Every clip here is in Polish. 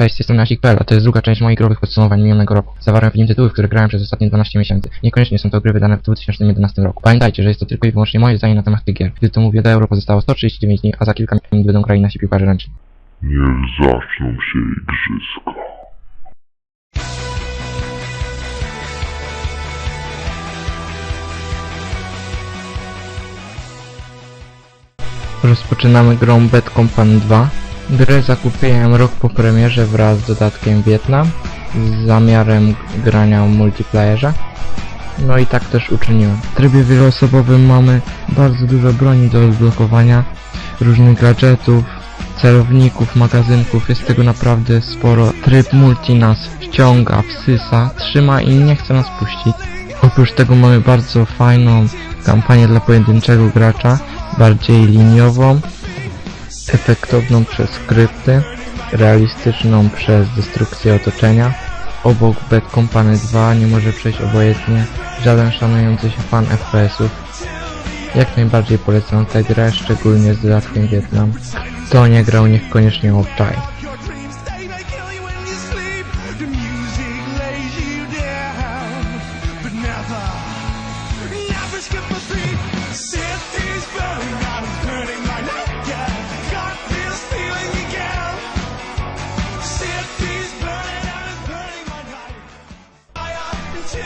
Cześć, jestem Nasik.pl, a to jest druga część moich growych podsumowań minionego roku. Zawarłem w nim tytuły, w które grałem przez ostatnie 12 miesięcy. Niekoniecznie są to gry wydane w 2011 roku. Pamiętajcie, że jest to tylko i wyłącznie moje zdanie na temat tych gier. Gdy to mówię, do euro pozostało 139 dni, a za kilka minut będą grali nasi piłkarze ręczni. Niech zaczną się igrzyska. Rozpoczynamy grą Bad Company 2. Grę zakupiłem rok po premierze wraz z dodatkiem Wietnam z zamiarem grania w multiplayerze. No i tak też uczyniłem. W trybie wieloosobowym mamy bardzo dużo broni do odblokowania, różnych gadżetów, celowników, magazynków, jest tego naprawdę sporo. Tryb multi nas wciąga, wsysa, trzyma i nie chce nas puścić. Oprócz tego mamy bardzo fajną kampanię dla pojedynczego gracza, bardziej liniową, efektowną przez skrypty, realistyczną przez destrukcję otoczenia. Obok Bad Company 2 nie może przejść obojętnie żaden szanujący się fan FPS-ów. Jak najbardziej polecam tę grę, szczególnie z dodatkiem Wietnam. Kto nie grał, niech koniecznie obczaj.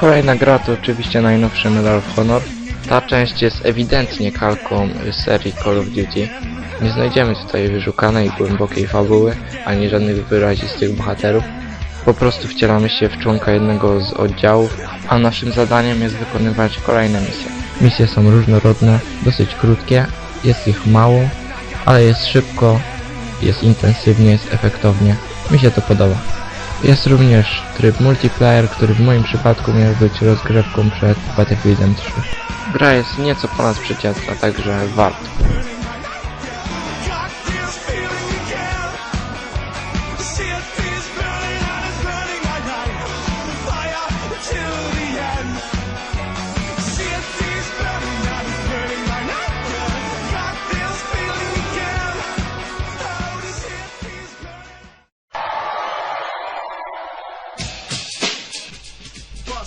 Kolejna gra to oczywiście najnowszy Medal of Honor. Ta część jest ewidentnie kalką serii Call of Duty. Nie znajdziemy tutaj wyszukanej głębokiej fabuły, ani żadnych wyrazistych bohaterów. Po prostu wcielamy się w członka jednego z oddziałów, a naszym zadaniem jest wykonywać kolejne misje. Misje są różnorodne, dosyć krótkie, jest ich mało, ale jest szybko, jest intensywnie, jest efektownie. Mi się to podoba. Jest również tryb multiplayer, który w moim przypadku miał być rozgrzewką przed Battlefieldem 3. Gra jest nieco ponad przeciętna, także warto.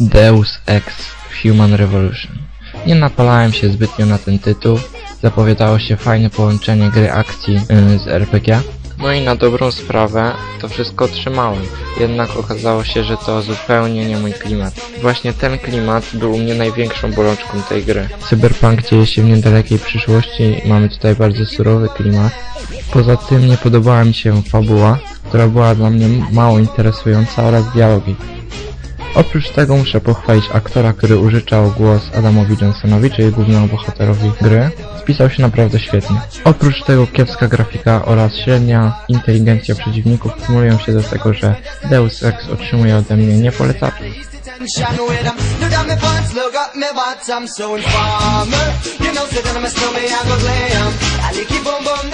Deus Ex Human Revolution. Nie napalałem się zbytnio na ten tytuł, zapowiadało się fajne połączenie gry akcji y, z RPG. No i na dobrą sprawę to wszystko trzymałem, jednak okazało się, że to zupełnie nie mój klimat. Właśnie ten klimat był u mnie największą bolączką tej gry. Cyberpunk dzieje się w niedalekiej przyszłości, mamy tutaj bardzo surowy klimat. Poza tym nie podobała mi się fabuła, która była dla mnie mało interesująca oraz dialogi. Oprócz tego muszę pochwalić aktora, który użyczał głos Adamowi Johnsonowi, czyli głównemu bohaterowi gry. Spisał się naprawdę świetnie. Oprócz tego kiepska grafika oraz średnia inteligencja przeciwników kumulują się do tego, że Deus Ex otrzymuje ode mnie niepolecaczy. With them. Pants, look bottom, so informer. You know, say that I'm a snowman, I go glam. I it boom boom.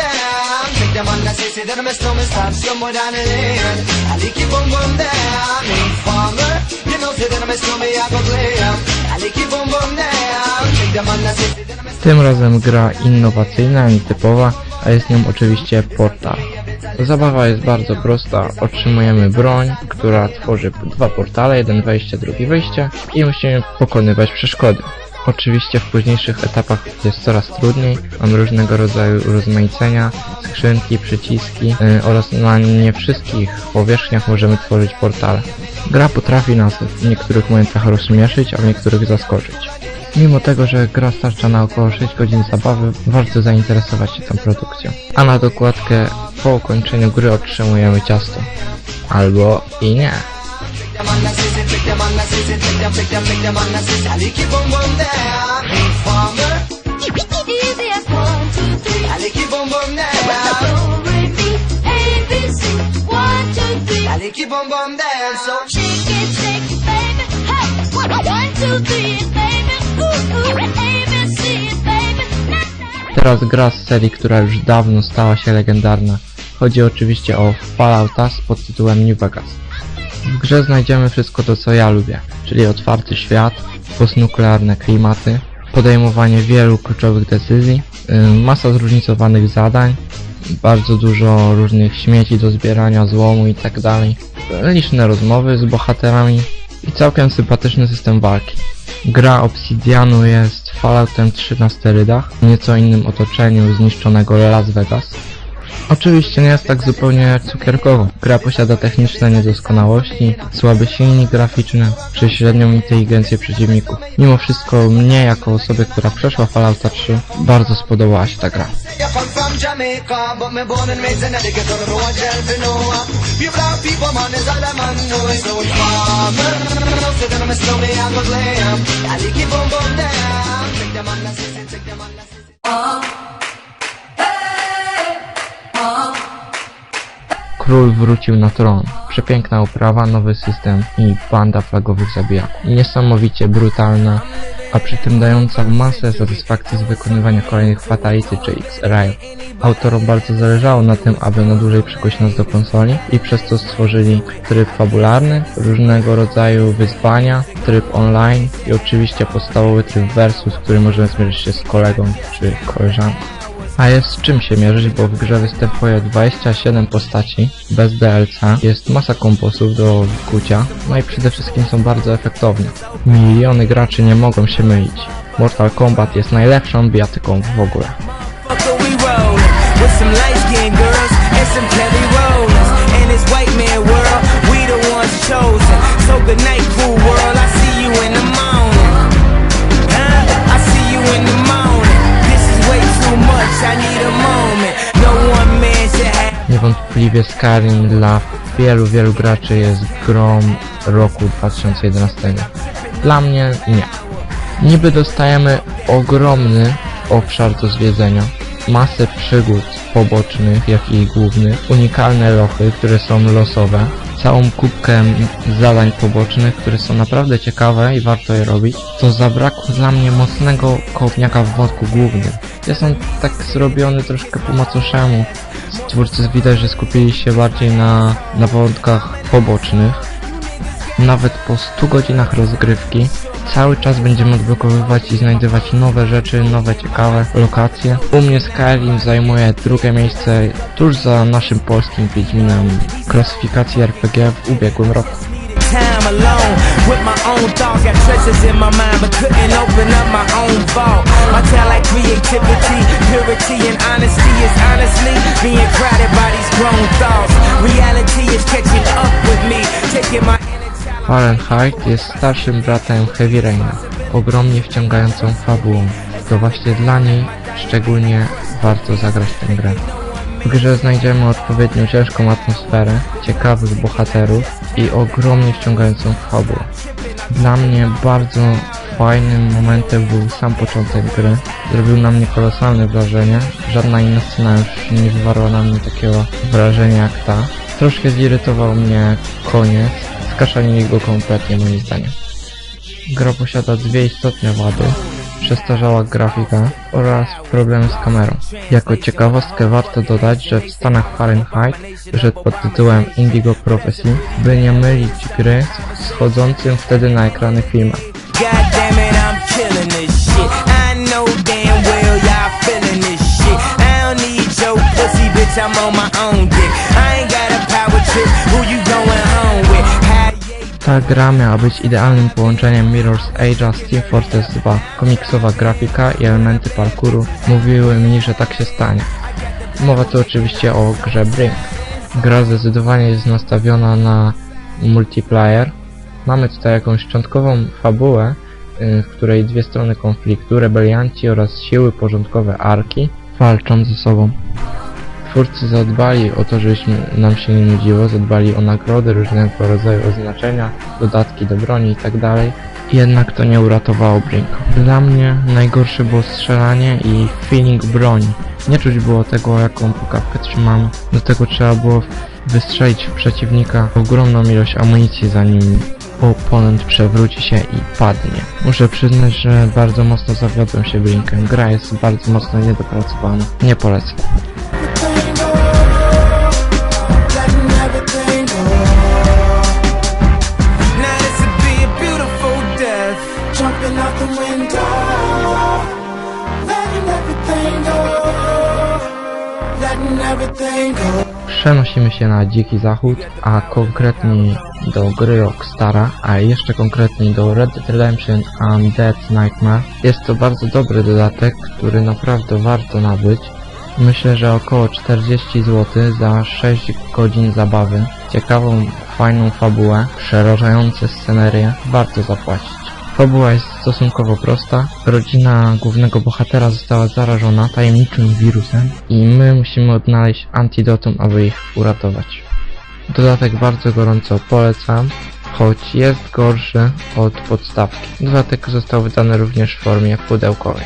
Take them on say, say that I'm a snowman, stop somewhere down the lane. I it boom boom. Informer. You know, say that I'm a snowman, I go glam. I it boom boom. Take them on say, say that I'm a Tym razem gra innowacyjna, nietypowa, a jest nią oczywiście portal. Zabawa jest bardzo prosta, otrzymujemy broń, która tworzy dwa portale, jeden wejście, drugi wyjście i musimy pokonywać przeszkody. Oczywiście w późniejszych etapach jest coraz trudniej, mamy różnego rodzaju urozmaicenia, skrzynki, przyciski yy, oraz na nie wszystkich powierzchniach możemy tworzyć portale. Gra potrafi nas w niektórych momentach rozśmieszyć, a w niektórych zaskoczyć. Mimo tego, że gra starcza na około 6 godzin zabawy, warto zainteresować się tą produkcją. A na dokładkę po ukończeniu gry otrzymujemy ciasto. Albo i nie. them on the say, say, take them on the say, say, take them, take them, take them on the say, say. I like it boom boom down. Informer. Easy as one, two, three. I like it boom boom down. Do, re, mi, A, B, C. One, two, three. I like it boom boom down. So Shake it, shake it, baby. Hey, one, two, three, Teraz gra z serii, która już dawno stała się legendarna. Chodzi oczywiście o Fallouta z pod tytułem New Vegas. W grze znajdziemy wszystko to co ja lubię, czyli otwarty świat, postnuklearne klimaty, podejmowanie wielu kluczowych decyzji, masa zróżnicowanych zadań, bardzo dużo różnych śmieci do zbierania, złomu i tak liczne rozmowy z bohaterami i całkiem sympatyczny system walki. Gra Obsidianu jest Falloutem 3 na sterydach, w nieco innym otoczeniu zniszczonego Las Vegas. Oczywiście nie jest tak zupełnie cukierkowo. Gra posiada techniczne niedoskonałości, słaby silnik graficzny czy średnią inteligencję przeciwników. Mimo wszystko mnie jako osobie, która przeszła Fallouta 3, bardzo spodobała się ta gra. You Król wrócił na tron. Przepiękna uprawa, nowy system i banda flagowych zabijaków. Niesamowicie brutalna, a przy tym dająca masę satysfakcji z wykonywania kolejnych Fatality czy X-Ray. Autorom bardzo zależało na tym, aby na dłużej przykuć nas do konsoli i przez to stworzyli tryb fabularny, różnego rodzaju wyzwania, tryb online i oczywiście podstawowy tryb versus, który możemy zmierzyć się z kolegą czy koleżanką. A jest z czym się mierzyć, bo w grze występuje 27 postaci bez DLC, jest masa komposów do wykucia, no i przede wszystkim są bardzo efektowne. Miliony graczy nie mogą się mylić. Mortal Kombat jest najlepszą bijatyką w ogóle. Fucker, we rollin' Niewątpliwie Skyrim dla wielu, wielu graczy jest grą roku 2011. Dla mnie nie. Niby dostajemy ogromny obszar do zwiedzenia, masę przygód pobocznych, jak i głównych, unikalne lochy, które są losowe, całą kubkę zadań pobocznych, które są naprawdę ciekawe i warto je robić, to zabrakło dla mnie mocnego kołpniaka w wątku głównym. Jest on tak zrobiony troszkę po macoszemu. Twórcy widać, że skupili się bardziej na, na wątkach pobocznych. Nawet po 100 godzinach rozgrywki cały czas będziemy odblokowywać i znajdywać nowe rzeczy, nowe ciekawe lokacje. U mnie Skyrim zajmuje drugie miejsce tuż za naszym polskim Wiedźminem klasyfikacji RPG w ubiegłym roku. Time alone with my own. Got treasures in my mind, but couldn't open up my own vault. My talent, creativity, purity, and honesty is honestly being crowded by these grown thoughts. Reality is catching up with me, taking my. Fahrenheit jest starszym bratem Heavy Raina, ogromnie wciągającą fabułą. To właśnie dla niej szczególnie warto zagrać tę grę. W grze znajdziemy odpowiednio ciężką atmosferę, ciekawych bohaterów i ogromnie wciągającą fabułę. Dla mnie bardzo fajnym momentem był sam początek gry. Zrobił na mnie kolosalne wrażenie. Żadna inna scena już nie wywarła na mnie takiego wrażenia jak ta. Troszkę zirytował mnie koniec. Skaszanili go kompletnie moim zdaniem. Gra posiada dwie istotne wady. Przestarzała grafika oraz problemy z kamerą. Jako ciekawostkę warto dodać, że w Stanach Fahrenheit wyszedł pod tytułem Indigo Prophecy, by nie mylić gry z schodzącym wtedy na ekrany filmem. I'm killing this shit. I Ta gra miała być idealnym połączeniem Mirror's Edge'a z Team Fortress 2. Komiksowa grafika i elementy parkouru mówiły mi, że tak się stanie. Mowa tu oczywiście o grze Brink. Gra zdecydowanie jest nastawiona na multiplayer. Mamy tutaj jakąś szczątkową fabułę, y, w której dwie strony konfliktu, rebelianci oraz siły porządkowe Arki walczą ze sobą. Twórcy zadbali o to, żebyśmy nam się nie nudziło, zadbali o nagrody, różnego rodzaju oznaczenia, dodatki do broni itd. Jednak to nie uratowało Brinka. Dla mnie najgorsze było strzelanie i feeling broni. Nie czuć było tego, jaką pukawkę trzymamy. Do tego trzeba było wystrzelić w przeciwnika ogromną ilość amunicji, zanim oponent przewróci się i padnie. Muszę przyznać, że bardzo mocno zawiodłem się Brinkiem. Gra jest bardzo mocno niedopracowana. Nie polecam. Przenosimy się na Dziki Zachód, a konkretniej do gry Rockstara, a jeszcze konkretniej do Red Dead Redemption Undead Nightmare. Jest to bardzo dobry dodatek, który naprawdę warto nabyć. Myślę, że około 40 zł za 6 godzin zabawy. Ciekawą, fajną fabułę, przerażające scenerie, warto zapłacić. Fabuła jest stosunkowo prosta. Rodzina głównego bohatera została zarażona tajemniczym wirusem i my musimy odnaleźć antidotum, aby ich uratować. Dodatek bardzo gorąco polecam, choć jest gorszy od podstawki. Dodatek został wydany również w formie pudełkowej.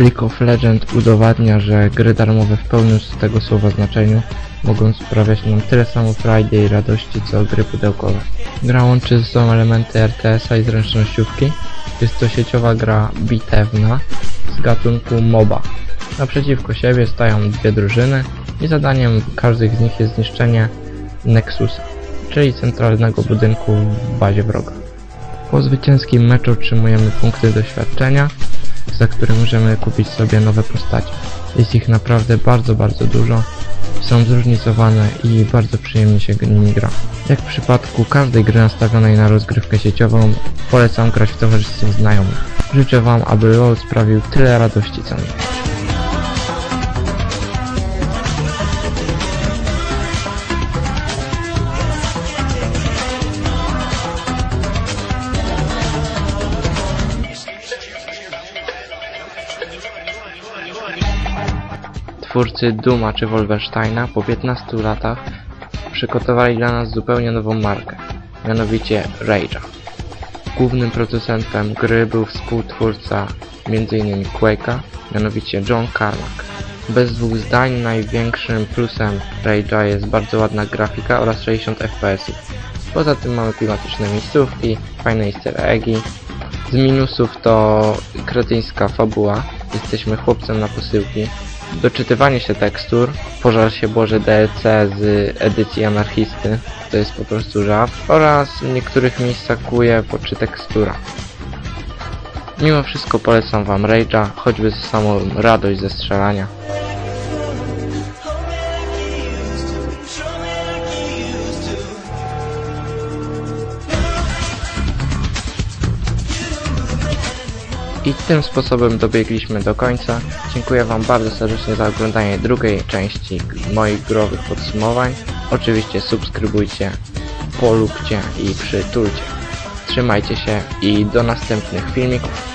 League of Legends udowadnia, że gry darmowe w pełnym tego słowa znaczeniu mogą sprawiać nam tyle samo frajdy i radości co gry pudełkowe. Gra łączy ze sobą elementy RTS-a i zręcznościówki. Jest to sieciowa gra bitewna z gatunku MOBA. Naprzeciwko siebie stają dwie drużyny i zadaniem każdej z nich jest zniszczenie Nexusa, czyli centralnego budynku w bazie wroga. Po zwycięskim meczu otrzymujemy punkty doświadczenia, za które możemy kupić sobie nowe postacie. Jest ich naprawdę bardzo, bardzo dużo. Są zróżnicowane i bardzo przyjemnie się nimi gra. Jak w przypadku każdej gry nastawionej na rozgrywkę sieciową, polecam grać w towarzystwie znajomych. Życzę Wam, aby LoL sprawił tyle radości co mi. Twórcy Duma czy Wolfensteina po 15 latach przygotowali dla nas zupełnie nową markę, mianowicie Rage'a. Głównym producentem gry był współtwórca m.in. Quake'a, mianowicie John Carmack. Bez dwóch zdań największym plusem Rage'a jest bardzo ładna grafika oraz 60 fps. Poza tym mamy klimatyczne miejscówki, fajne easter eggi. Z minusów to kretyńska fabuła, jesteśmy chłopcem na posyłki, doczytywanie się tekstur, pożar się Boże DLC z edycji anarchisty, to jest po prostu żart, oraz w niektórych miejscach kuje czy tekstura. Mimo wszystko polecam wam Rage'a, choćby za samą radość ze strzelania. I tym sposobem dobiegliśmy do końca. Dziękuję Wam bardzo serdecznie za oglądanie drugiej części moich growych podsumowań. Oczywiście subskrybujcie, polubcie i przytulcie. Trzymajcie się i do następnych filmików.